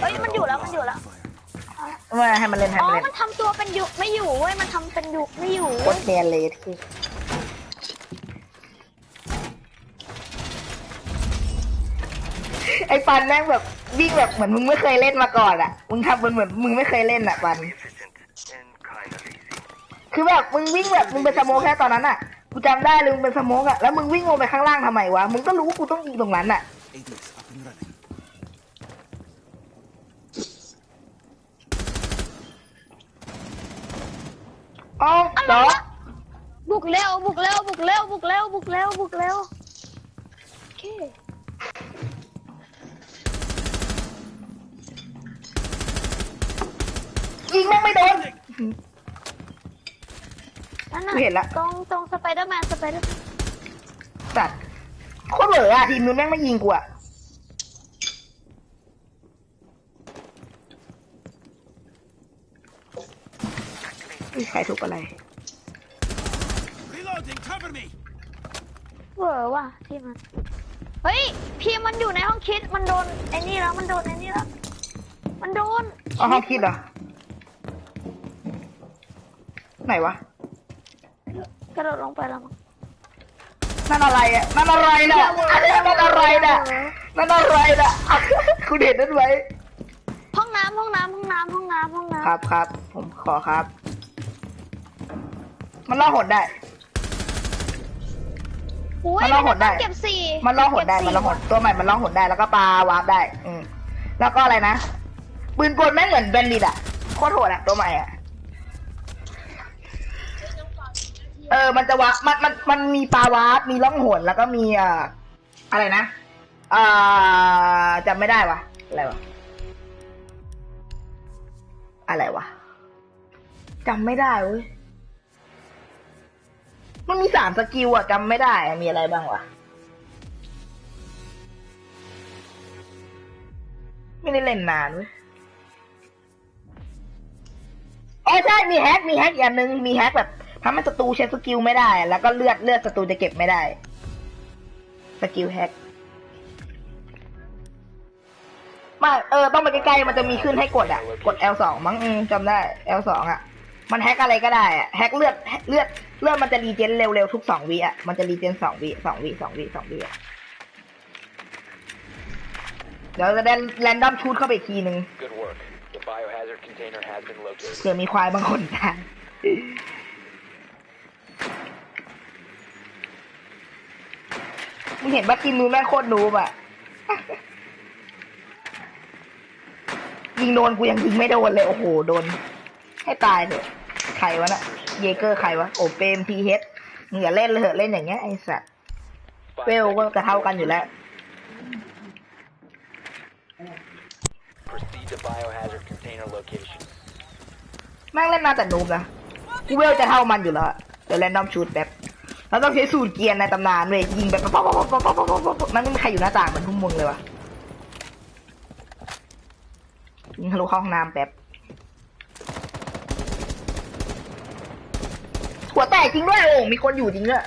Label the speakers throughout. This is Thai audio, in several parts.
Speaker 1: เฮ้ยมันอยู่แล้วมันอยู่แล้ว
Speaker 2: ว่าให้มันเล่นให้
Speaker 1: อ๋อ
Speaker 2: มันเล่น
Speaker 1: มันทำตัวเป็นยุกไม่อยู่เว้ย มันทำเป็นยุกไม่อยู่
Speaker 2: โคตรเนียนเลยที่ไอ้ปันแม่งแบบวิ่งแบบเหมือนมึงไม่เคยเล่นมาก่อนอะ มึงทำเหมือนเหมือนมึงไม่เคยเล่นอะปัน คือแบบมึงวิ่งแบบมึงเป็นสโมกแค่ตอนนั้นอะ กูจำได้เลยมึงเป็นสโมกอะ แล้วมึงวิ่งลงไปข้างล่างทำไมวะ มึงก็รู้ว่ากูต้องยิงตรงนั้นอะ
Speaker 3: ADS up and running.
Speaker 2: อ๋อ
Speaker 1: อะไร
Speaker 2: เนาะ
Speaker 1: วะบุกเร็วบุกเร็วบุกเร็วบุกเร็วบุกเร็วบุกเร็วโอเค
Speaker 2: ยิงแม่งไม่โดน
Speaker 1: นั่นน่ะ
Speaker 2: กูเห็นละ
Speaker 1: ตรงตรงสไปเดอร์แมนสไปเดอร์
Speaker 2: สัตว์โคตรเหลืออะทีมนู้นแม่งไม่ยิงกูอะ เฮ้ย ใครทุบอะไร
Speaker 3: Reloading, cover me!
Speaker 1: เวอร์ว่ะที่มัน เฮ้ย พีมันอยู่ในห้องคิด มันโดนไอ้นี่แล้ว มันโดนไอ้นี่แล้ว มันโดน
Speaker 2: อ๋อห้องคิดเหรอ ไหนวะ
Speaker 1: กระโดดลงไปแล้วมั้ง
Speaker 2: นั่นอะไรอะ นั่นอะไรน่ะอันนี้นั่นอะไรน่ะนั่นอะไรน่ะคุณเห็นนั่นไหม
Speaker 1: ห้องน้ำห้องน้ำห้องน้ำห้องน้ำห้องน้ำ
Speaker 2: ครับครับ ผมขอครับ มันล่อหดได้
Speaker 1: อุ้ย
Speaker 2: มันล่องหนได้
Speaker 1: เก็บสี่
Speaker 2: มันล่อหดได้
Speaker 1: เก็บ
Speaker 2: มัน
Speaker 1: สี่
Speaker 2: ล่อหด ตัวใหม่มันล่อหดได้ แล้วก็ปลาวาร์ปได้ อืมแล้วก็อะไรนะ ปืนกลแม่งเหมือนแบนดิตอะโคตรโหดอะตัวใหม่อะเออ มันจะวาร์ปมัน มัน มันมีปลาวาร์ปมีล่องหนแล้วก็มีเอ่ออะไรนะเอ่อจำไม่ได้วะอะไรวะ อะไรวะจำไม่ได้เว้ย มันมีสามสกิลอะจำไม่ได้อะมีอะไรบ้างวะไม่ได้เล่นนานเว้ยอ๋อใช่มีแฮกมีแฮกอย่างหนึ่งมีแฮกแบบทำให้ศัตรูใช้สกิลไม่ได้ แล้วก็เลือดเลือดศัตรูจะเก็บไม่ได้ สกิลแฮกมาเออต้องไปใกล้ๆมันจะมีขึ้นให้กดอะ กด L สองมั้งจำได้ L สองอะ มันแฮกอะไรก็ได้อะแฮกเลือดเลือด เลือดมันจะรีเจนเร็วๆทุกสองวิอะ มันจะรีเจนสองวิสองวิสองวิสองวิอะเดี๋ยวจะได้แรนดอมชูดเข้าไปอีกทีนึง
Speaker 4: Good work. The biohazard container has been located.
Speaker 2: เผื่อมีควายบางคนตายมึงเห็นว่าทีมนู้นแม่งโคตรนูบอะยิงโดนกูยังยิงไม่โดนเลย โอ้โห โดน ให้ตายเถอะ ใครวะน่ะ เยเกอร์ใครวะ โอเปมพีเฮดมึงอย่าเล่นเลยเหอะเล่นอย่างเงี้ยไอสัตว์เวลก็จะเท่ากันอยู่แล้วแม่งเล่นมาแต่นูบนะกูเวลจะเท่ามันอยู่แล้วเดี๋ยวแรนดอมชูดแบบแล้วต้องใช้สูตรเกียร์ในตำนานเลยยิงแบบปั๊อปป๊อปป๊อมันไม่มีใครอยู่หน้าต่างเหมือนทุ่มมึงเลยวะยิงทะลุห้องน้ำแบบ หัวแตกจริงด้วยโอ้มีคนอยู่จริงด้วย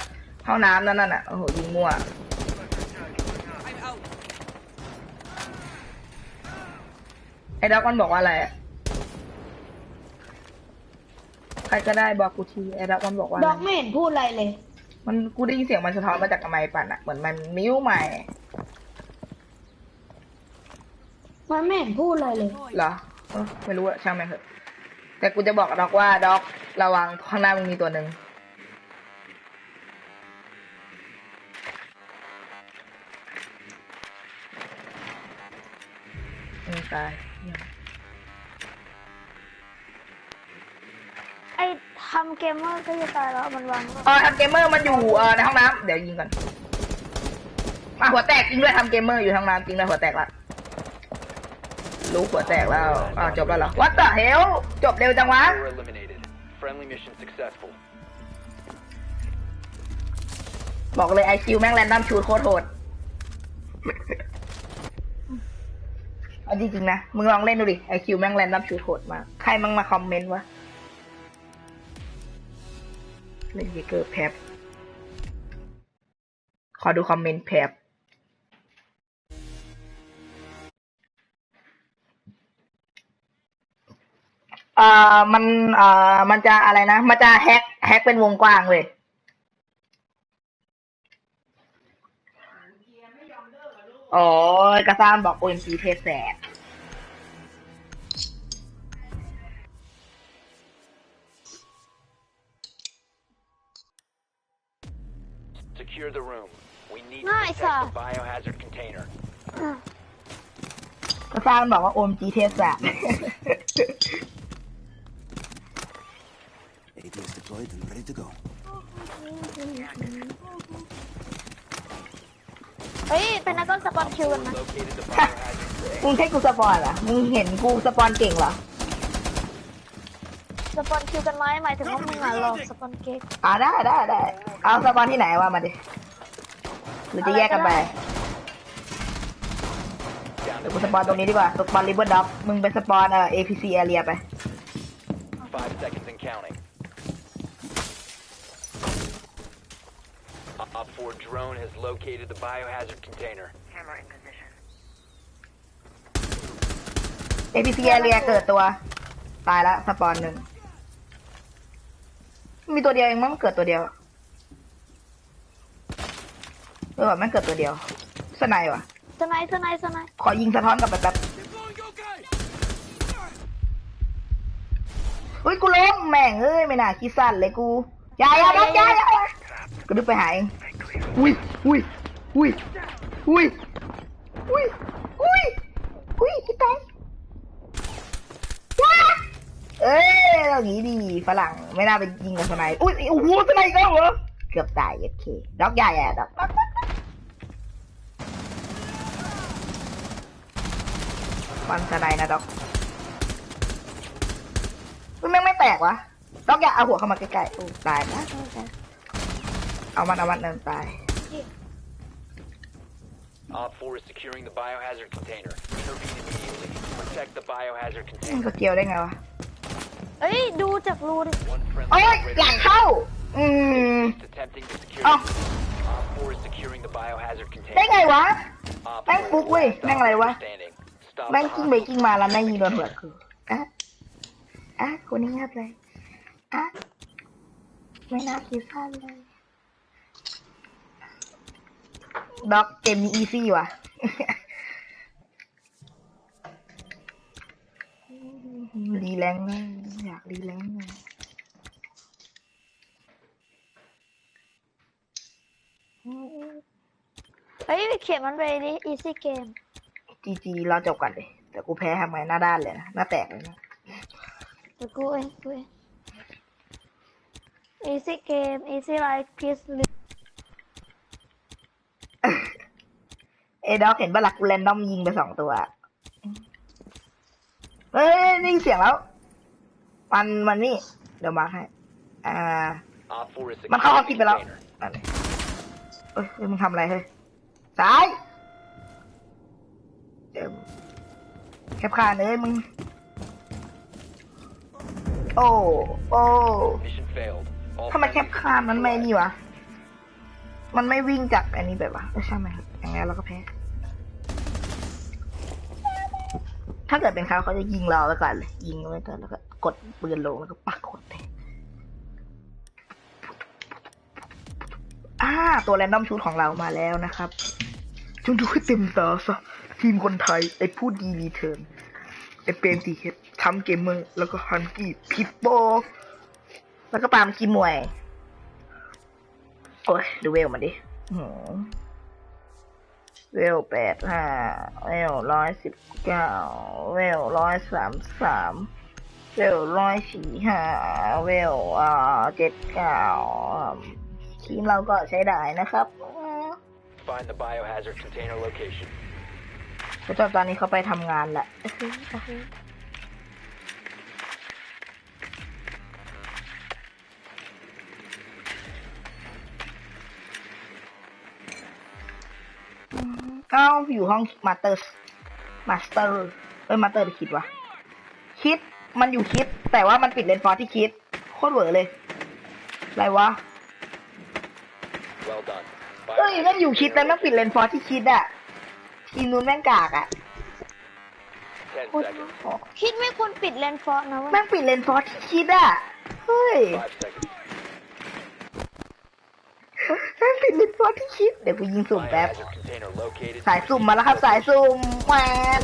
Speaker 2: ห้องน้ำนั่นน่ะโอ้โหยิงมั่วไอ้ด็อกมันบอกว่าอะไรอะใครก็ได้บอกกูทีไอ้ด็อกมันบอกว่าอะไร
Speaker 1: ดอกไม่เห็นพูดอะไรเลย
Speaker 2: มันกูได้ยินเสียงมันสะท้อนมาจากไมค์ปั่นอะเหมือนมันมิ้วใหม่
Speaker 1: มันไม่เห็นพูดอะไรเลย
Speaker 2: เหรอเออไม่รู้อะช่างแม่งเถอะ แต่กูจะบอกกับด็อกว่าด็อกระวังข้างหน้ามึงมีตัวหนึ่งอืมตายเยี่ยม
Speaker 1: ไอ้ทำเกมเมอร์ก็จะตายแล้วมันวางไว้
Speaker 2: เออทำเกมเมอร์มันอยู่เออในห้องน้ำเดี๋ยวยิงก่อนอะหัวแตกจริงด้วยทำเกมเมอร์อยู่ห้องน้ำจริงด้วยหัวแตกละ รู้หัวแตกแล้วอ่าจบแล้วเหรอ What the hell จบเร็วจังวะ
Speaker 4: Four eliminated. Friendly mission successful.
Speaker 2: บอกเลยไอคิวแม่งแรนดอมชูดโคตรโหดเอาจริงๆนะ มึงลองเล่นดูดิไอคิวแม่งแรนดอมชูดโหดมาก ใครมั่งมาคอมเมนต์วะ เล่นเยเกอร์แพบขอดูคอมเมนต์แพบ เอ่อมันเอ่อมันจะอะไรนะ มันจะแฮกแฮกเป็นวงกว้างเลยโอ้ยกระซ้ามบอก OMG เทสแสบ
Speaker 4: Secure the room. We need to
Speaker 1: Nice,
Speaker 4: protect
Speaker 1: uh.
Speaker 4: the biohazard container.
Speaker 2: กระซ้ามบอกว่า OMG เทสแสบ
Speaker 3: deployed and ready to go.
Speaker 1: เฮ้ย เป็นนักก้อนสปอนคิวกันนะ
Speaker 4: Located the biohazard
Speaker 2: มึงให้กูสปอนเหรอ มึงเห็นกูสปอนเก่งเหรอ
Speaker 1: สปอนคิวกันไหมหมายถึงว่ามึงอะลองสปอนเก๊ก
Speaker 2: อ่าได้ได้ได้ เอาสปอนที่ไหนว่ามาดิ หรือจะแยกกันไป
Speaker 4: down
Speaker 2: เดี๋ยว
Speaker 4: to
Speaker 2: กูสปอนตรงนี้ดีกว่า สปอนริเบอร์ด็อกมึงเป็นสปอนเอ่อ APC area ไป
Speaker 4: five seconds and counting. Op 4 drone has located the biohazard container.
Speaker 2: APC area เกิดตัว ตายละสปอนหนึ่ง มีตัวเดียวเองมั้งเกิดตัวเดียวเออแบบมันเกิดตัวเดียว สไนด์ว่ะ
Speaker 1: สไนด์สไนด์สไนด์
Speaker 2: ขอยิงสะท้อนกลับไปแป๊บ
Speaker 3: Deploying your guide!
Speaker 2: อุ้ยกูล้มแม่งเอ้ยไม่น่าคิดสั้นเลยกูอย่าอย่าดับอย่าอย่า อย่ากูดึกไปหาเองอุ้ยอุ้ยอุ้ยอุ้ยอุ้ยอุ้ยอุ้ยคิดตายว้าเอ้ยเราหนีดีฝรั่งไม่น่าไปยิงกับสไนด์อุ้ยโอ้โหสไนด์อีก็เหรอเกือบตายโอเคด็อกใหญ่อะด็อกฟันสไนด์นะด็อกมันแม่งไม่แตกวะต้องอย่าเอาหัวเข้ามาใกล้ๆโอ้ตายนะ เอามันเอามันเดินตาย
Speaker 4: Op 4 is securing the biohazard container. Intervene immediately. Protect the biohazard
Speaker 2: มัน
Speaker 4: container.
Speaker 2: สเกียวได้ไงวะ
Speaker 4: One
Speaker 1: เฮ้ย ดูจากรูดิ
Speaker 4: friendly
Speaker 2: โอ้ย
Speaker 4: operator
Speaker 2: หลังเข้า อืม
Speaker 4: is attempting to secure.
Speaker 2: Oh.
Speaker 4: Op 4 is securing the biohazard
Speaker 2: ได้
Speaker 4: container.
Speaker 2: ไงวะ
Speaker 4: Op
Speaker 2: แม่ง
Speaker 4: 4
Speaker 2: ฟุกเว้ย
Speaker 4: last
Speaker 2: แม่งอะไรวะ
Speaker 4: operator standing. Stop
Speaker 2: แม่ง
Speaker 4: the
Speaker 2: กิ้งไปกิ้งมาแล้วแม่งยิงโดนหัวคืออะอะคนนี้ครับเลยอะไม่น่าคิดสั้นเลย ด็อกเกมนี้อีซี่ว่ะ รีแรงนะอยากรีแรงนะ
Speaker 1: เฮ้ยเขียนมันไปดิ easy game
Speaker 2: จีจีเราจบกันเลย แต่กูแพ้ทำไงหน้าด้านเลยนะหน้าแตกเลยนะ
Speaker 1: เดี๋ยวกูเองกูเอง easy game easy life peace live
Speaker 2: เอ ด็อกเห็นปะลักกูแรนดอมยิงไปสองตัว เฮ้ยนี่เสียงแล้ว มันมันนี่ เดี๋ยวมาให้ อ่า มันเข้าออฟฟิศไปแล้วเอ้ยเฮ้ยมึงทำอะไรเฮ้ยซ้ายเอิ่มแคปคานเอ้ยมึง โอ้โอ้ทำไมแคป
Speaker 4: friendlies
Speaker 2: คานมันไม่นี่วะ มันไม่วิ่งจากอันนี้แบบวะใช่ไหมอย่างงั้นเราก็แพ้ ถ้าเกิดเป็นเขาเขาจะยิงเราไว้วก่อนเลยยิงไว้ก่อนแล้วก็กดปืนลงแล้วก็ปักกดเลยอ่าตัวแรนดอมชูตของเรามาแล้วนะครับจงดูให้เต็มตาซะทีมคนไทยไอ้พูดดีมีเทิร์นไอ้เปรมตีเฮดทำเกมเมอร์แล้วก็ฮันกี้พิปโปแล้วก็ปามกีมวยโอ้ยดูเวลมันดิหือ เวลแปดห้าเวลร้อยสิบเก้าเวลร้อยสามสามเวลร้อยสี่ห้าเวลอ่าเจ็ดเก้าทีมเราก็ใช้ได้นะครับอืม
Speaker 4: Find the biohazard container location.
Speaker 2: แต่ตอนนี้เขาไปทำงานแหละ เอ้าอยู่ห้องมาสเตอร์มาสเตอร์เอ้ยมาสเตอร์หรือคิดวะคิดมันอยู่คิด แต่ว่ามันปิดเลนฟอร์ที่คิดโคตรเหวอเลยอะไรวะ
Speaker 4: Well done.
Speaker 2: เอ้ย
Speaker 4: Biohazard
Speaker 2: นั่นอยู่คิด
Speaker 4: container
Speaker 2: แล้วนั่นปิดเลนฟอร์ที่คิดอะทีมนู้นแม่งกากอะ
Speaker 4: 10
Speaker 1: คุณ
Speaker 4: seconds.
Speaker 1: คิดไม่ควรปิดเลนฟอร์นะเว้ย
Speaker 2: แม่งปิดเลนฟอร์ที่คิดอะเฮ้ย
Speaker 4: 5 seconds.
Speaker 2: แม่งปิดเลนฟอร์ที่คิดเดี๋ยวกูยิงสุ่มแป๊บ
Speaker 4: Biohazard container located.
Speaker 2: สายสุ่มมาแล้วครับสายสุ่มแหวน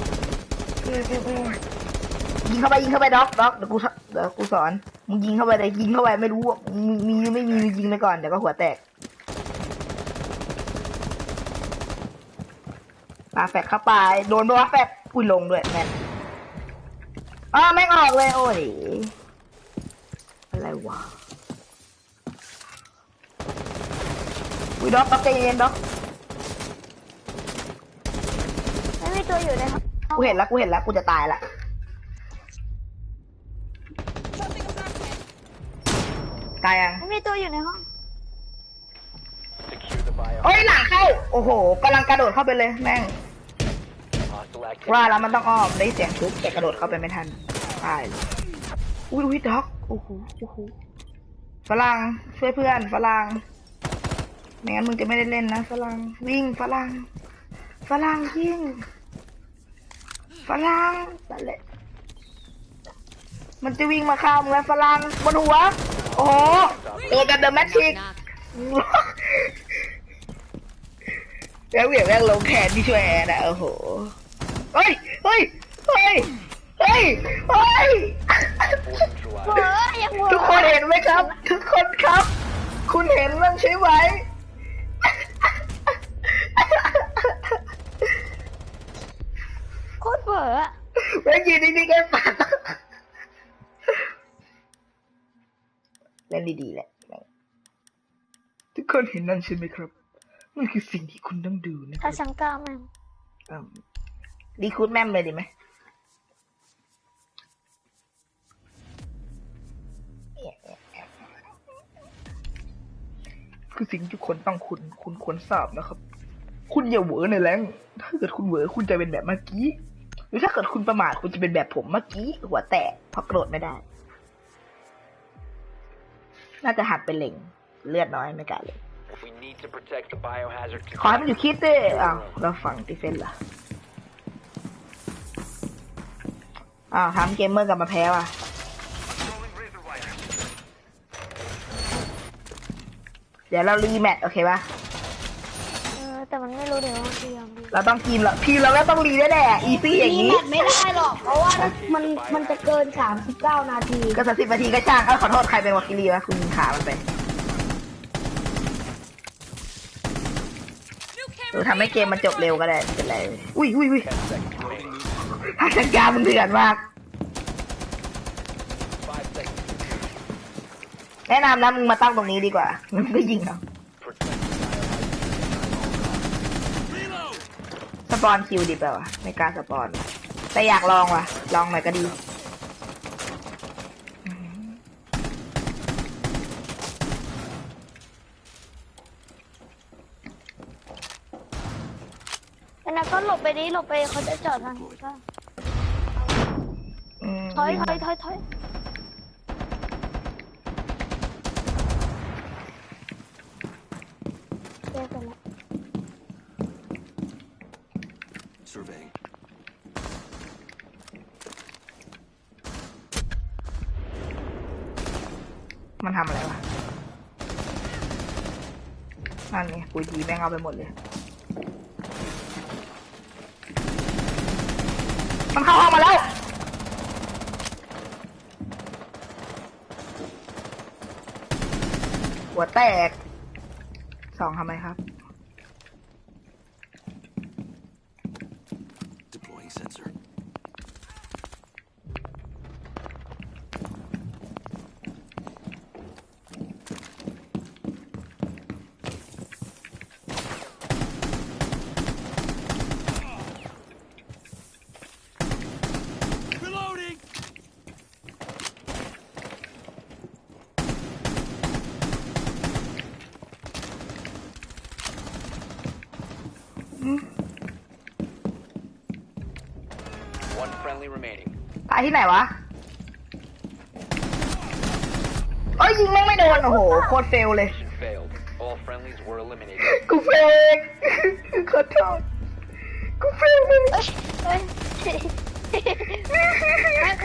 Speaker 2: ยิงเข้าไปยิงเข้าไปด็อกด็อกเดี๋ยวกูสเดี๋ยวกูสอนมึงยิงเข้าไปเลยยิงเข้าไปไม่รู้ว่ามึงมีหรือไม่มีมึงยิงไปก่อนเดี๋ยวก็หัวแตกปาแฟกเข้าไปโดนปาแฟกอุ้ยลงด้วยแม่นอ้าไม่งออกเลยโอ้ยอะไรวะ อุ้ยด็อกด็อกใจเย็นด็อก
Speaker 1: ไม่มีตัวอยู่ในห้อง
Speaker 2: กูเห็นแล้วกูเห็นแล้วกูจะตายละตายยัง
Speaker 1: ไม่มีตัวอยู่ในห้อง
Speaker 4: Secure the bio.
Speaker 2: โอ้ยหลังเข้า โอ้โหกำลังกระโดดเข้าไปเลยแม่ง
Speaker 4: Hostile activity.
Speaker 2: ว่าแล้วมันต้องอ้อมได้เสียงทุบแต่กระโดดเข้าไปไม่ทันตายเลยอุ้ยอุ้ยด็อกโอ้โหโอ้โหฝรั่งช่วยเพื่อนฝรั่ง ไม่งั้นมึงจะไม่ได้เล่นนะฝรั่งวิ่งฝรั่งฝรั่งยิงฝรั่งนั่นแหละมันจะวิ่งมาข้ามงแล้วฝรั่งบนหัว โอ้โหโดนกันเดอะแมทริกแล้วเหวี่ยงแม่งลงแขนที่ช่วยแอนอะโอ้โหเฮ้ยเฮ้ยเฮ้ยเฮ้ยเฮ้ย
Speaker 4: Four
Speaker 1: เว
Speaker 4: neutralized.
Speaker 1: อร์ยังเวอร์
Speaker 2: ทุกคนเห็นไหมครับ ทุกคนครับ คุณเห็นมันใช่ไหม
Speaker 1: โคตร เวอร์อะ
Speaker 2: แม่งยืนนิ่งๆแค่ปากเล่นดีๆแหละ ทุกคนเห็นนั่นใช่ไหมครับ มันคือสิ่งที่คุณต้องดูนะค
Speaker 1: ถ้า
Speaker 2: รับ
Speaker 1: ฉันกล้าแม่ง
Speaker 2: อืมดีคูดแม่มเลยดีไหมคือสิ่งที่ทุกคนต้องคุณ คุณควรทราบนะครับ คุณอย่าเหวอในแรงถ้าเกิดคุณเหวอคุณจะเป็นแบบเมื่อกี้ หรือถ้าเกิดคุณประมาทคุณจะเป็นแบบผมเมื่อกี้หัวแตกเพราะกระโดดไม่ได้ น่าจะหัดเป็นเหล่งเลือดน้อยไม่กล้าเลย
Speaker 4: We need to protect the biohazard
Speaker 2: ขอให้มันอ
Speaker 4: container.
Speaker 2: ยู่คิดด้วยอ้าวเราฝั่งดิเฟนล่ะอ้าวทำเกมเมอร์กลับมาแพ้ว่ะเดี๋ยวเรารีแมตช์โอเคป่ะ
Speaker 1: เออแต่มัน ไม่รู้เดี๋ยวมันจะยังดี
Speaker 2: เราต้องทีมละทีมเราแล้วต้องรีแน่ๆอีซี่อย่าง
Speaker 5: รี
Speaker 2: นี้
Speaker 5: แมทไม่ได้หรอก เพราะว่ามันมันจะเกิน 39 นาที
Speaker 2: ก็สักสิบนาทีก็ช่างเอ้าขอโทษใครเป็นวาคิรีวะคุณยิงขามันไปหรือทำให้เกมมันจบเร็วก็ได้ไม่เป็นไรอุ้ยอุ้ยอุ้ย
Speaker 4: 10 seconds remaining.
Speaker 2: ถ้าสัญญามันเถื่อนมาก
Speaker 4: 5 seconds.
Speaker 2: แนะนำนะมึงมาตั้งตรงนี้ดีกว่ามึงก็ยิงเอา
Speaker 4: Protect the biohazard.
Speaker 2: สปอนคิวดีเปล่าวะไม่กล้าสปอน แต่อยากลองว่ะ ลองหน่อยก็ดี
Speaker 1: แต่นะก็หลบไปดิหลบไปเขาจะจอดทางนี้ก็
Speaker 2: อืม
Speaker 1: ถอยถอยถอยถอยเจอกันแล้ว
Speaker 3: Surveying.
Speaker 2: มันทำอะไรวะนั่นไงปุ๋ยทีแม่งเอาไปหมดเลย มันเข้าห้องมาแล้ว หัวแตก สองทำไมครับ
Speaker 4: friendly remaining.
Speaker 2: ตายที่ไหนวะเอ้ยยิงแม่งไม่โดน โอ้โห โคตรเฟลเลย
Speaker 4: Mission failed. All friendlies were eliminated.
Speaker 2: กูเฟกขอโทษกูเฟลเลย
Speaker 1: เอ้ยเอ้ยไม่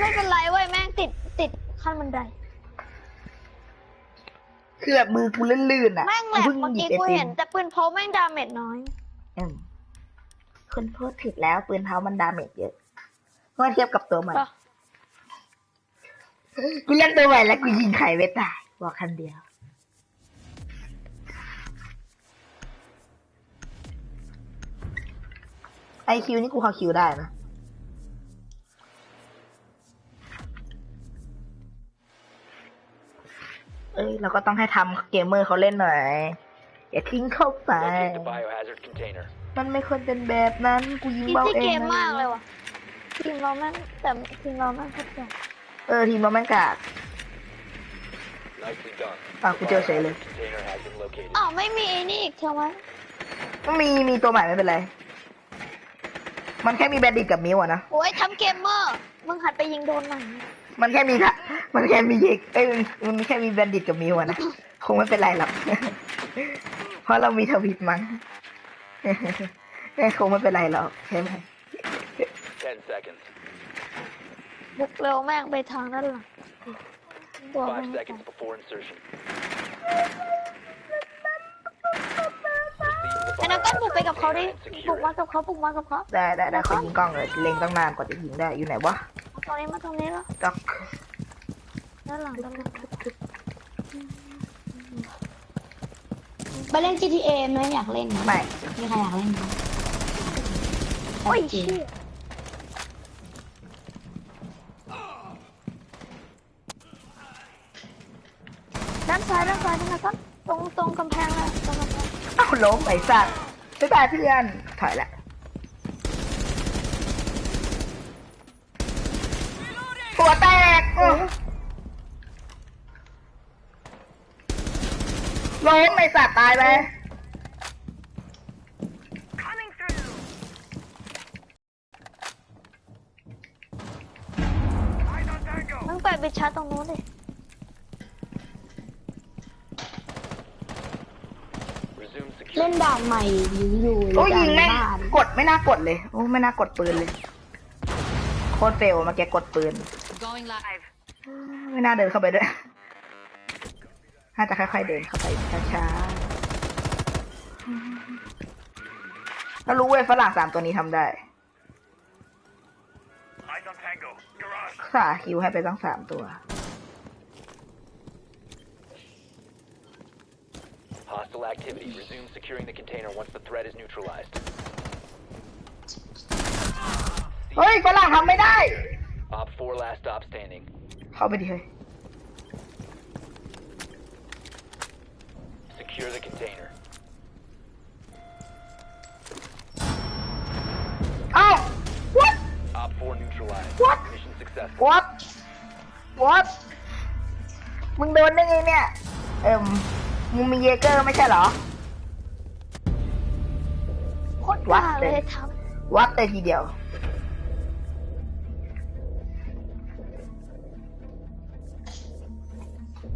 Speaker 1: ไม่เป็นไรเว้ยแม่งติดติดขั้นบันได
Speaker 2: คือแบบมือกูลื่นๆอะ
Speaker 1: แม่งแหลก
Speaker 2: เพิ่ง
Speaker 1: เมื่อ
Speaker 2: หยิบ
Speaker 1: กี้
Speaker 2: ไอ
Speaker 1: กู
Speaker 2: ติ
Speaker 1: เห็
Speaker 2: ม
Speaker 1: นแต่ปืนพกแม่งดาเมจน้อย
Speaker 2: อืมคุณพูดผิดแล้วปืนเท้ามันดาเมจเยอะ เมื่อเทียบกับตัวใหม่
Speaker 1: ก็
Speaker 2: กูเล่นตัวใหม่แล้วกูยิงไข่ไม่ตายบอกคำเดียวไอคิวนี่กูขอคิวได้นะเอ้ยเราก็ต้องให้ทำเกมเมอร์เขาเล่นหน่อย อย่าทิ้งเข้าไป
Speaker 4: Locate the biohazard container.
Speaker 2: มันไม่ควรเป็นแบบนั้น กูยิง
Speaker 1: อี
Speaker 2: เบา
Speaker 1: ซี่
Speaker 2: เอง
Speaker 1: เกม
Speaker 2: นะ
Speaker 1: มากเลยว่ะ ทีมเราแม่งแต่ทีมเราแม่งโคตรเก่ง
Speaker 2: เออทีมเราแม่งกาก
Speaker 4: Nicely done.
Speaker 2: Ah,
Speaker 4: The
Speaker 2: กูเจอเฉยเลย
Speaker 4: biohazard container has been located.
Speaker 1: อ้าวไม่มีไอ้นี่อีกเท่าไหม
Speaker 2: มีมีตัวใหม่ไม่เป็นไร มันแค่มีแบนดิตกับมิวอะนะ
Speaker 1: โอ้ยทำเกมเมอร์มึงหัดไปยิงโดนหนัง
Speaker 2: มันแค่มีค่ะ มันแค่มีเยกเอ้ยมันมันแค่มีแบนดิตกับมิวอะนะ คงไม่เป็นไรหรอก เพราะเรามีทวิตมั้งคงไม่เป็นไรหรอกใช่ไหม
Speaker 4: Ten seconds.
Speaker 1: บุกเร็วแม่งไปทางด้านหลังตัวแม่
Speaker 4: Five
Speaker 1: ง
Speaker 4: seconds before insertion. Proceed to the
Speaker 1: ไอ้นักก้อนบุกไปกับเขาดิ
Speaker 4: biohazard
Speaker 1: บุก
Speaker 4: container
Speaker 1: มา
Speaker 4: and secure it.
Speaker 1: กับเขาบุกมากับเขา
Speaker 2: ได้ได้ได้ขอยิงกล้องเลยเล็งตั้งนานกว่าจะยิงได้อยู่ไหนวะ
Speaker 1: มาตรงนี้มาตรงนี้แล้ว
Speaker 2: ด็อก
Speaker 1: ด้านหลังด้านหลัง
Speaker 5: ไปเล่น GTA ไหมอยากเล่นนะ
Speaker 2: ไม่
Speaker 5: มีใครอยากเล่นไหม
Speaker 1: โอ้ย
Speaker 5: จริง
Speaker 1: เชี่ยานซ้ายด้านซ้ายด้านนักก้อนตรงตรงกำแพงเลยตรงกำแพง
Speaker 2: เอ้าล้มไอ้สัตว์บ๊ายบายเพื่อนถอยละหัวแตกอื้อล้มไอ้สัตว์ตายไป
Speaker 1: มึงไปไปชาร์จตรงนู้นดิ
Speaker 4: Resume secure.
Speaker 5: เล่นด่านใหม่หรืออยู่
Speaker 2: โอ้ย
Speaker 5: ด่า
Speaker 2: ยิ
Speaker 5: น
Speaker 2: งแม่ง
Speaker 5: บ้าน
Speaker 2: กดไม่น่ากดเลย โอ้ไม่น่ากดปืนเลย โคตรเฟลเมาแกกดปืน
Speaker 6: Going live.
Speaker 2: ไม่น่าเดินเข้าไปด้วย น่าจะค่อยๆเดินเข้าไปช้าๆแล้วรู้เว้ยฝรั่งสามตัวนี้ทำได้สาคิวให้ไปตั้งสามตัว
Speaker 4: Hostile activity. Resume securing the container once the threat is neutralized.
Speaker 2: เฮ้ยฝรั่งทำไม่ได้
Speaker 4: Op 4 last stop standing.
Speaker 2: เข้าไปดิเฮ้ย
Speaker 4: Secure the container.
Speaker 2: เอ้า what
Speaker 4: Op 4 neutralized.
Speaker 2: What?
Speaker 4: Mission successful.
Speaker 2: what what มึงโดนได้ไงเนี่ย เอิ่ม มึงมีเยเกอร์ไม่ใช่เหรอ
Speaker 1: โคตรกล้าเลย
Speaker 2: วัดเลย
Speaker 1: ท
Speaker 2: วัดเลยทีเดียว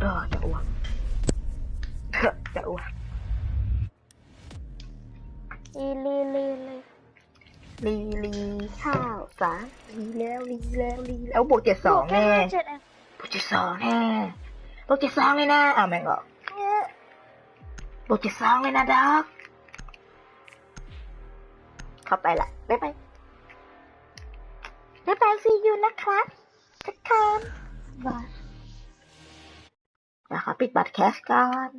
Speaker 2: เออจะอ้วกเออจะอ้วกำ
Speaker 1: อีลีลีลี
Speaker 2: ลีลีข้าวสารลีแล้วลีแล้วลีแล้วบวกเจ็ดสอง
Speaker 1: แน่
Speaker 2: แน่
Speaker 1: เจ็ดเอง
Speaker 2: บวกเจ็ดสองแน่บวกเจ็ดสองเลยนะอ่าวแม่งออก บวกเจ็ดสองเลยนะด็อกเข้าไปละบ๊ายบายบ๊ายบายซียูนะครับทุกคน
Speaker 1: บาท
Speaker 2: เดี๋ยวขอปิดบัตรแคสก่อน